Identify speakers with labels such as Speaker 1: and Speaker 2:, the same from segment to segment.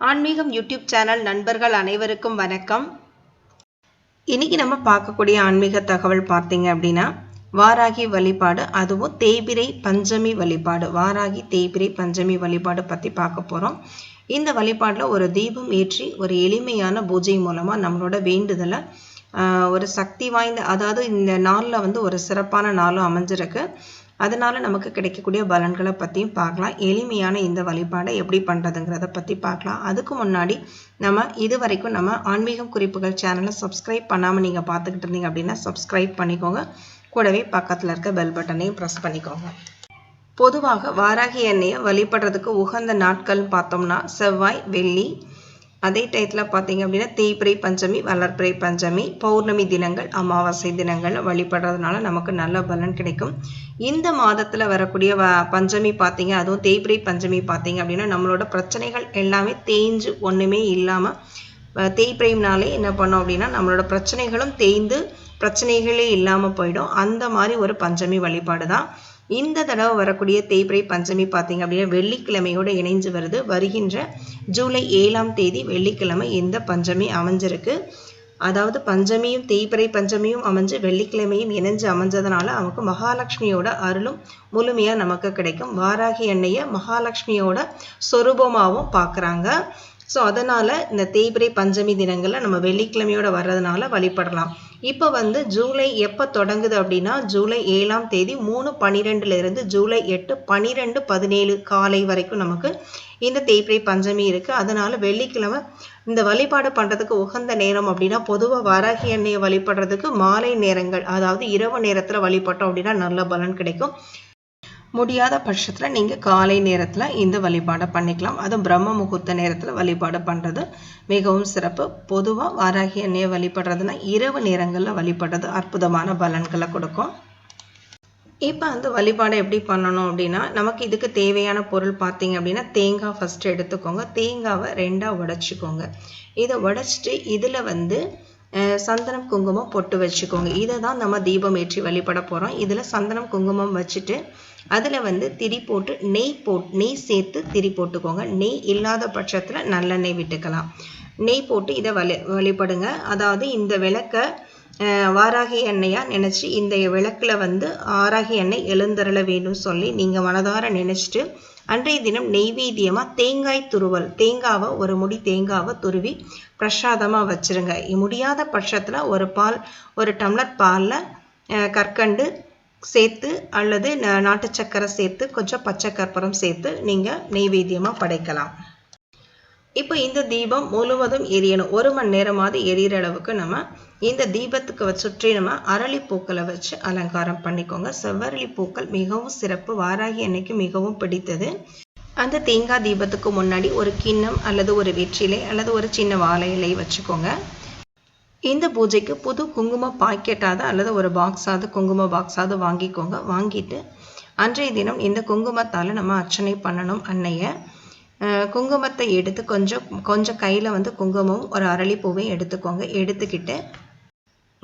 Speaker 1: ஆன்மீகம் YouTube channel நண்பர்கள் அனைவருக்கும் வணக்கம். இன்னைக்கு நம்ம பார்க்கக்கூடிய ஆன்மீக தகவல் பார்த்தீங்க அப்படின்னா வாராகி வழிபாடு அதுவும் தேய்பிரை பஞ்சமி வழிபாடு வாராகி தேய்பிரை பஞ்சமி வழிபாடு பற்றி பார்க்க போகிறோம் இந்த வழிபாடில் ஒரு தீபம் ஏற்றி ஒரு எளிமையான பூஜை மூலமாக நம்மளோட வேண்டுதலை ஒரு சக்தி வாய்ந்த அதாவது இந்த நாளில் வந்து ஒரு சிறப்பான நாளும் அமைஞ்சிருக்கு. அதனால நமக்கு கிடைக்கக்கூடிய பலன்களை பற்றியும் பார்க்கலாம். எளிமையான இந்த வழிபாடை எப்படி பண்ணுறதுங்கிறத பற்றி பார்க்கலாம். அதுக்கு முன்னாடி நம்ம இது வரைக்கும் நம்ம ஆன்மீகம் குறிப்புகள் சேனலை சப்ஸ்கிரைப் பண்ணாமல் நீங்கள் பார்த்துக்கிட்டு இருந்தீங்க அப்படின்னா சப்ஸ்கிரைப் பண்ணிக்கோங்க. கூடவே பக்கத்தில் இருக்க பெல் பட்டனையும் ப்ரெஸ் பண்ணிக்கோங்க. பொதுவாக வாராகி எண்ணெயை வழிபடுறதுக்கு உகந்த நாட்கள் பார்த்தோம்னா செவ்வாய் வெள்ளி. அதே டயத்தில் பார்த்தீங்க அப்படின்னா தேய்பிரை பஞ்சமி வளர்பிறை பஞ்சமி பௌர்ணமி தினங்கள் அமாவாசை தினங்கள் வழிபடுறதுனால நமக்கு நல்ல பலன் கிடைக்கும். இந்த மாதத்தில் வரக்கூடிய வ பஞ்சமி பார்த்தீங்க அதுவும் தேய்பிரை பஞ்சமி பார்த்தீங்க அப்படின்னா நம்மளோட பிரச்சனைகள் எல்லாமே தேய்ஞ்சு ஒன்றுமே இல்லாமல் தேய்பிரைம்னாலே என்ன பண்ணோம் அப்படின்னா நம்மளோட பிரச்சனைகளும் தேய்ந்து பிரச்சனைகளே இல்லாமல் போயிடும். அந்த மாதிரி ஒரு பஞ்சமி வழிபாடு தான். இந்த தடவை வரக்கூடிய தேய்பிரை பஞ்சமி பார்த்தீங்க அப்படின்னா வெள்ளிக்கிழமையோடு இணைஞ்சு வருது. வருகின்ற ஜூலை ஏழாம் தேதி வெள்ளிக்கிழமை இந்த பஞ்சமி அமைஞ்சிருக்கு. அதாவது பஞ்சமியும் தேய்பிறை பஞ்சமியும் அமைஞ்சு வெள்ளிக்கிழமையும் இணைஞ்சு அமைஞ்சதுனால நமக்கு மகாலட்சுமியோட அருளும் முழுமையாக நமக்கு கிடைக்கும். வாராகி எண்ணெயை மகாலட்சுமியோட சொரூபமாகவும் பார்க்குறாங்க. ஸோ அதனால் இந்த தேய்பிரை பஞ்சமி தினங்களில் நம்ம வெள்ளிக்கிழமையோட வர்றதுனால வழிபடலாம். இப்போ வந்து ஜூலை எப்போ தொடங்குது அப்படின்னா ஜூலை ஏழாம் தேதி மூணு பன்னிரெண்டுலேருந்து ஜூலை எட்டு பன்னிரெண்டு பதினேழு காலை வரைக்கும் நமக்கு இந்த தேய்பிரை பஞ்சமி இருக்குது அதனால் வெள்ளிக்கிழமை இந்த வழிபாடு பண்ணுறதுக்கு உகந்த நேரம் அப்படின்னா பொதுவாக வராகி எண்ணெயை வழிபடுறதுக்கு மாலை நேரங்கள் அதாவது இரவு நேரத்தில் வழிபட்டோம் அப்படின்னா நல்ல பலன் கிடைக்கும். முடியாத பட்சத்தில் நீங்கள் காலை நேரத்தில் இந்த வழிபாடை பண்ணிக்கலாம். அதுவும் பிரம்ம முகூர்த்த நேரத்தில் வழிபாடு பண்ணுறது மிகவும் சிறப்பு. பொதுவாக வாராகி எண்ணெயை வழிபடுறதுனா இரவு நேரங்களில் வழிபடுறது அற்புதமான பலன்களை கொடுக்கும். இப்போ அந்த வழிபாடை எப்படி பண்ணணும் அப்படின்னா நமக்கு இதுக்கு தேவையான பொருள் பார்த்தீங்க அப்படின்னா தேங்காய் ஃபஸ்ட்டு எடுத்துக்கோங்க. தேங்காவை ரெண்டாக உடச்சிக்கோங்க. இதை உடச்சிட்டு இதில் வந்து சந்தனம் குங்குமம் பொட்டு வச்சுக்கோங்க. இதை தான் நம்ம தீபம் ஏற்றி வழிபட போகிறோம் இதில் சந்தனம் குங்குமம் வச்சுட்டு அதில் வந்து திரி போட்டு நெய் போட் நெய் சேர்த்து திரி போட்டுக்கோங்க. நெய் இல்லாத பட்சத்தில் நல்லெண்ணெய் விட்டுக்கலாம். நெய் போட்டு இதை வழி வழிபடுங்க. அதாவது இந்த விளக்கை வாராகி எண்ணெயாக நினச்சி இந்த விளக்கில் வந்து ஆராகி எண்ணெய் எழுந்தருள வேணும்னு சொல்லி நீங்கள் மனதார நினச்சிட்டு அன்றைய தினம் நெய்வேத்தியமாக தேங்காய் துருவல் தேங்காவை ஒரு முடி தேங்காவை துருவி பிரசாதமாக வச்சிருங்க. முடியாத பட்சத்தில் ஒரு பால் ஒரு டம்ளர் பாலில் கற்கண்டு சேர்த்து அல்லது ந- நாட்டு சக்கரை சேர்த்து கொஞ்சம் பச்சை கற்பூரம் சேர்த்து நீங்கள் நெய்வேத்தியமாக படைக்கலாம். இப்போ இந்த தீபம் முழுவதும் எரியணும். ஒரு மணி நேரமாவது எரியிற அளவுக்கு நம்ம இந்த தீபத்துக்கு சுற்றி நம்ம அரளி பூக்களை வச்சு அலங்காரம் பண்ணிக்கோங்க. செவ்வரளி பூக்கள் மிகவும் சிறப்பு. வாராகி அன்னைக்கு மிகவும் பிடித்தது. அந்த தேங்காய் தீபத்துக்கு முன்னாடி ஒரு கிண்ணம் அல்லது ஒரு வெற்றிலை அல்லது ஒரு சின்ன வாழை இலை வச்சுக்கோங்க. இந்த பூஜைக்கு புது குங்கும பாக்கெட்டாவது அல்லது ஒரு பாக்ஸாவது குங்கும பாக்ஸாவது வாங்கிக்கோங்க. வாங்கிட்டு அன்றைய தினம் இந்த குங்குமத்தால் நம்ம அர்ச்சனை பண்ணணும். அன்னைய குங்குமத்தை எடுத்து கொஞ்சம் கொஞ்சம் கையில் வந்து குங்குமம் ஒரு அரளிப்பூவையும் எடுத்துக்கோங்க. எடுத்துக்கிட்டு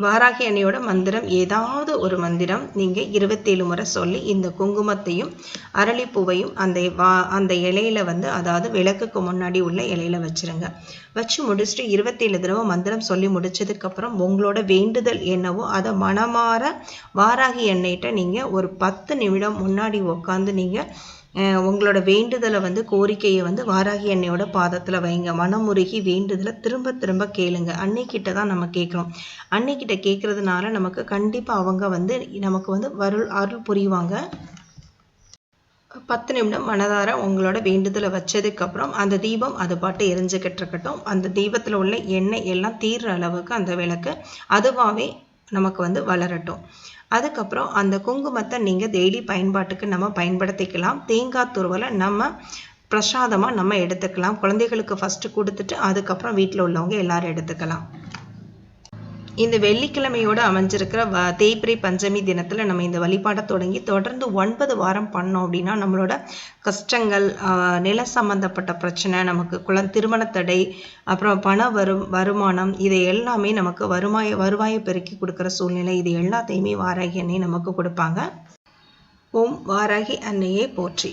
Speaker 1: வாராகி அன்னையோட மந்திரம் ஏதாவது ஒரு மந்திரம் நீங்கள் இருபத்தேழு முறை சொல்லி இந்த குங்குமத்தையும் அரளிப்பூவையும் அந்த வா அந்த இலையில வந்து அதாவது விளக்குக்கு முன்னாடி உள்ள இலையில வச்சிருங்க. வச்சு முடிச்சுட்டு இருபத்தேழு தடவை மந்திரம் சொல்லி முடிச்சதுக்கப்புறம் உங்களோட வேண்டுதல் என்னவோ அதை மனமாற வாராகி எண்ணெயிட்ட நீங்கள் ஒரு பத்து நிமிடம் முன்னாடி உட்காந்து நீங்கள் உங்களோட வேண்டுதலை வந்து கோரிக்கையை வந்து வாராகி அன்னையோட பாதத்தில் வைங்க. மனமுருகி வேண்டுதலை திரும்ப திரும்ப கேளுங்க. அன்னைக்கிட்ட தான் நம்ம கேட்குறோம். அன்னைக்கிட்ட கேட்குறதுனால நமக்கு கண்டிப்பாக அவங்க வந்து நமக்கு வந்து வருள் அருள் புரிவாங்க. பத்து நிமிடம் மனதார உங்களோட வேண்டுதலை வச்சதுக்கப்புறம் அந்த தீபம் அது பாட்டு எரிஞ்சுக்கிட்டு இருக்கட்டும். அந்த தீபத்தில் உள்ள எண்ணெய் எல்லாம் தீர்ற அளவுக்கு அந்த விளக்கு அதுவாகவே நமக்கு வந்து வளரட்டும். அதுக்கப்புறம் அந்த குங்குமத்தை நீங்கள் டெய்லி பயன்பாட்டுக்கு நம்ம பயன்படுத்திக்கலாம். தேங்காய் துருவலை நம்ம பிரசாதமாக நம்ம எடுத்துக்கலாம். குழந்தைகளுக்கு ஃபஸ்ட்டு கொடுத்துட்டு அதுக்கப்புறம் வீட்டில் உள்ளவங்க எல்லாரும் எடுத்துக்கலாம். இந்த வெள்ளிக்கிழமையோடு அமைஞ்சிருக்கிற வ தேய்பிரை பஞ்சமி தினத்தில் நம்ம இந்த வழிபாடை தொடங்கி தொடர்ந்து ஒன்பது வாரம் பண்ணோம் அப்படின்னா நம்மளோட கஷ்டங்கள் நில சம்பந்தப்பட்ட பிரச்சனை நமக்கு குளம் திருமணத்தடை அப்புறம் பண வரு வருமானம் இதை எல்லாமே நமக்கு வருமாய வருவாயை பெருக்கி கொடுக்குற சூழ்நிலை இது எல்லாத்தையுமே வாராகி அன்னை நமக்கு கொடுப்பாங்க. ஓம் வாராகி அன்னையே போற்றி.